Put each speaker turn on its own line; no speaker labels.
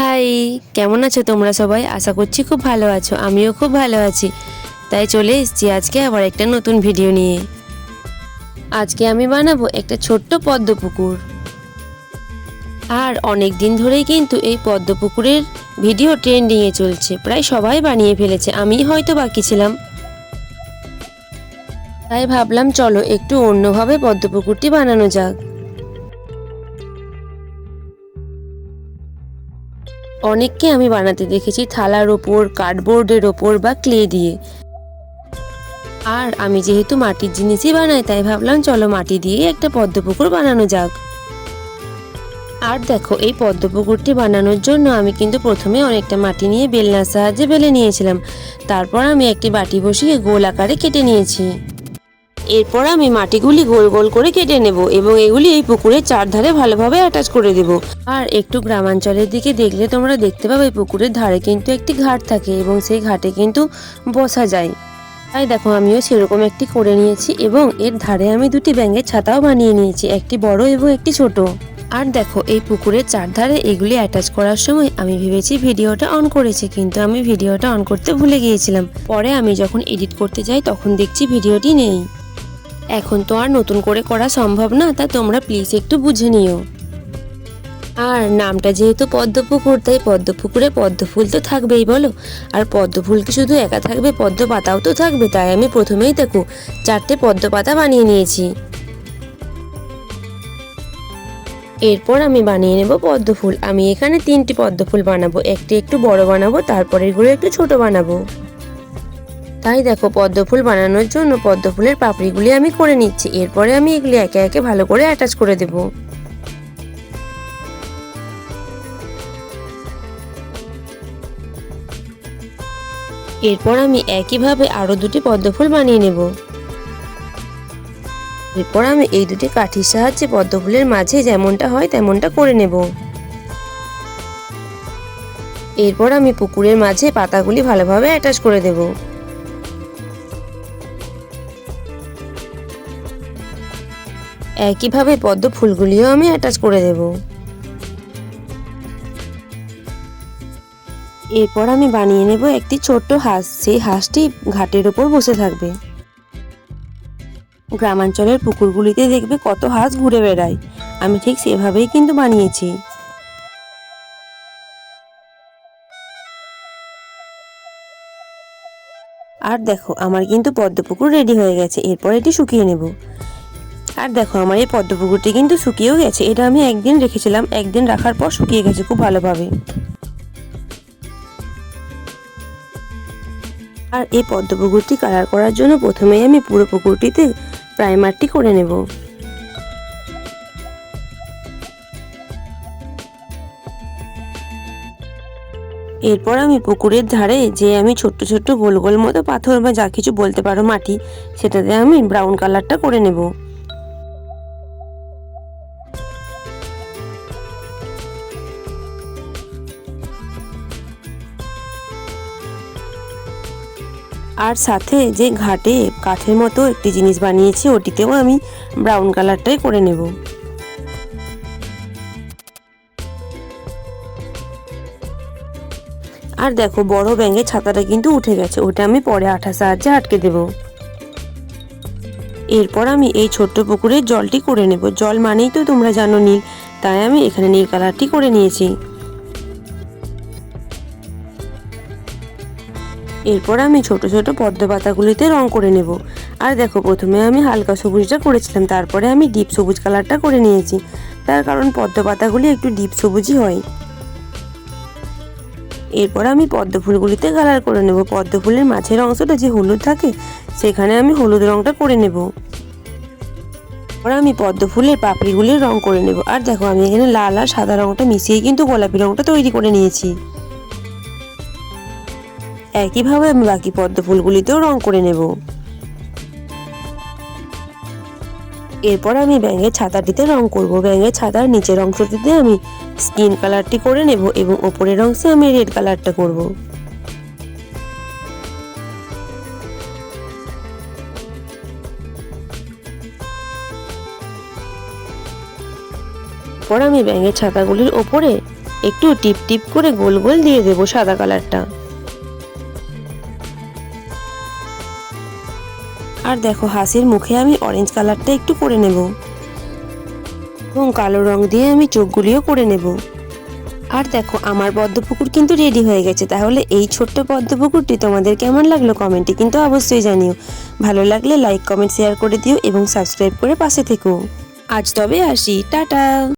High, কেমন আছো তোমরা সবাই? আশা করছি খুব ভালো আছো। আমিও খুব ভালো আছি। তাই চলে এসেছি আজকে আবার একটা নতুন ভিডিও নিয়ে। আজকে আমি বানাবো একটা ছোট্ট পদ্ম পুকুর। আর অনেক দিন ধরেই কিন্তু এই পদ্ম পুকুরের ভিডিও ট্রেন্ডিংয়ে চলছে। প্রায় সবাই বানিয়ে ফেলেছে। আমি হয়তো বাকি ছিলাম। তাই ভাবলাম, চলো একটু অন্যভাবে পদ্ম পুকুরটি বানানো যাক। অনেককে আমি বানাতে দেখেছি থালার ওপর, কার্ডবোর্ডের ওপর বা ক্লে দিয়ে। আর আমি যেহেতু মাটির জিনিসই বানাই, তাই ভাবলাম চলো মাটি দিয়ে একটা পদ্ম পুকুর বানানো যাক। আর দেখো, এই পদ্ম পুকুরটি বানানোর জন্য আমি কিন্তু প্রথমে অনেকটা মাটি নিয়ে বেলনার সাহায্যে বেলে নিয়েছিলাম। তারপর আমি একটি বাটি বসিয়ে গোল আকারে কেটে নিয়েছি। এরপর আমি মাটিগুলি গোল গোল করে কেটে নেব এবং এগুলি এই পুকুরের চারধারে ভালোভাবে অ্যাটাচ করে দেব। আর একটু গ্রামাঞ্চলের দিকে দেখলে তোমরা দেখতে পাবে পুকুরের ধারে কিন্তু একটি ঘাট থাকে এবং সেই ঘাটে কিন্তু বসা যায়। তাই দেখো, আমিও সেরকম একটি করে নিয়েছি এবং এর ধারে আমি দুটি ব্যাঙের ছাতাও বানিয়ে নিয়েছি, একটি বড় এবং একটি ছোট। আর দেখো, এই পুকুরের চারধারে এগুলি অ্যাটাচ করার সময় আমি ভেবেছি ভিডিওটা অন করেছি, কিন্তু আমি ভিডিওটা অন করতে ভুলে গিয়েছিলাম। পরে আমি যখন এডিট করতে যাই, তখন দেখছি ভিডিওটি নেই। এখন তো আর নতুন করে করা সম্ভব না, তা তোমরা প্লিজ একটু বুঝে নিও। আর নামটা যেহেতু পদ্মপুকুর, তাই পদ্মপুকুরে পদ্ম ফুল তো থাকবেই বলো। আর পদ্ম ফুল কি শুধু একা থাকবে পদ্ম পাতাও তো থাকবে, তাই আমি প্রথমেই দেখো চারটে পদ্ম পাতা বানিয়ে নিয়েছি। এরপর আমি বানিয়ে নেব পদ্ম ফুল আমি এখানে তিনটি পদ্ম ফুল বানাবো, একটি একটু বড় বানাবো তারপরে এগুলো একটু ছোট বানাবো। তাই দেখো পদ্মফুল বানানোর জন্য পদ্মফুলের পাপড়িগুলি আমি করে নিচ্ছি। এরপরে আমি এগুলি একে একে ভালো করে অ্যাটাচ করে দেব। এরপর আমি একইভাবে আরও দুটি পদ্মফুল বানিয়ে নেব। এরপর আমি এই দুটি কাঠির সাহায্যে পদ্মফুলের মাঝে যেমনটা হয় তেমনটা করে নেব। এরপর আমি পুকুরের মাঝে পাতাগুলি ভালোভাবে অ্যাটাচ করে দেবো। একইভাবে পদ্ম ফুলগুলিও আমি অ্যাটাচ করে দেব। এরপর আমি বানিয়ে নেব একটি ছোট্ট হাঁস, সেই হাঁসটি ঘাটের ওপর বসে থাকবে। গ্রামাঞ্চলের পুকুরগুলিতে দেখবে কত হাঁস ঘুরে বেড়ায়। আমি ঠিক সেভাবেই কিন্তু বানিয়েছি। আর দেখো, আমার কিন্তু পদ্ম পুকুর রেডি হয়ে গেছে। এরপর এটি শুকিয়ে নেব। আর দেখো, আমার এই পদ্ম পুকুরটি কিন্তু শুকিয়েও গেছে। এটা আমি একদিন রেখেছিলাম, একদিন রাখার পর শুকিয়ে গেছে খুব ভালোভাবে। আর এই পদ্ম পুকুরটি কালার করার জন্য প্রথমেই আমি পুরো পুকুরটিতে প্রাইমারটি করে নেব। এরপর আমি পুকুরের ধারে যে আমি ছোট্ট ছোট্ট গোল গোল মতো পাথর বা যা কিছু বলতে পারো মাটি, সেটাতে আমি ব্রাউন কালারটা করে নেব। আর সাথে যে ঘাটে কাঠের মতো একটি জিনিস বানিয়েছি ওটিতেও আমি ব্রাউন কালারটাই করে নেব। আর দেখো, বড় ব্যাঙের ছাতাটা কিন্তু উঠে গেছে, ওটা আমি পরে আঠা সাহায্যে আটকে দেব। এরপর আমি এই ছোট্ট পুকুরের জলটি করে নেব। জল মানেই তো তোমরা জানো নীল, তাই আমি এখানে নীল কালারটি করে নিয়েছি। এরপর আমি ছোট ছোট পদ্ম পাতাগুলিতে রং করে নেব। আর দেখো, প্রথমে আমি হালকা সবুজটা করেছিলাম, তারপরে আমি ডিপ সবুজ কালারটা করে নিয়েছি। তার কারণ পদ্ম পাতাগুলি একটু ডিপ সবুজই হয়। এরপর আমি পদ্ম ফুলগুলিতে কালার করে নেব। পদ্ম ফুলের মাঝের অংশটা যে হলুদ থাকে, সেখানে আমি হলুদ রংটা করে নেব। এরপর আমি পদ্ম ফুলের পাপড়িগুলির রং করে নেব। আর দেখো, আমি এখানে লাল আর সাদা রংটা মিশিয়ে কিন্তু গোলাপি রংটা তৈরি করে নিয়েছি। একইভাবে আমি বাকি পদ্ম ফুলগুলিতেও রং করে নেব। এরপর আমি ব্যাঙের ছাতাটিতে রং করব। ব্যাঙের ছাতার নিচের অংশটিতে আমি স্কিন কালারটি করে নেব এবং ওপরের অংশে আমি রেড কালারটা করব। পর আমি ব্যাঙের ছাতাগুলির ওপরে একটু টিপ টিপ করে গোল গোল দিয়ে দেবো সাদা কালারটা। আর দেখো, হাসির মুখে আমি অরেঞ্জ কালারটা একটু করে নেব। এবং কালো রং দিয়ে আমি চোখগুলিও করে নেব। আর দেখো, আমার পদ্মপুকুর কিন্তু রেডি হয়ে গেছে। তাহলে এই ছোট্ট পদ্মপুকুরটি তোমাদের কেমন লাগল কমেন্টে কিন্তু অবশ্যই জানিও। ভালো লাগলে লাইক কমেন্ট শেয়ার করে দিও এবং সাবস্ক্রাইব করে পাশে থেকো। আজ তবে আসি। টাটা!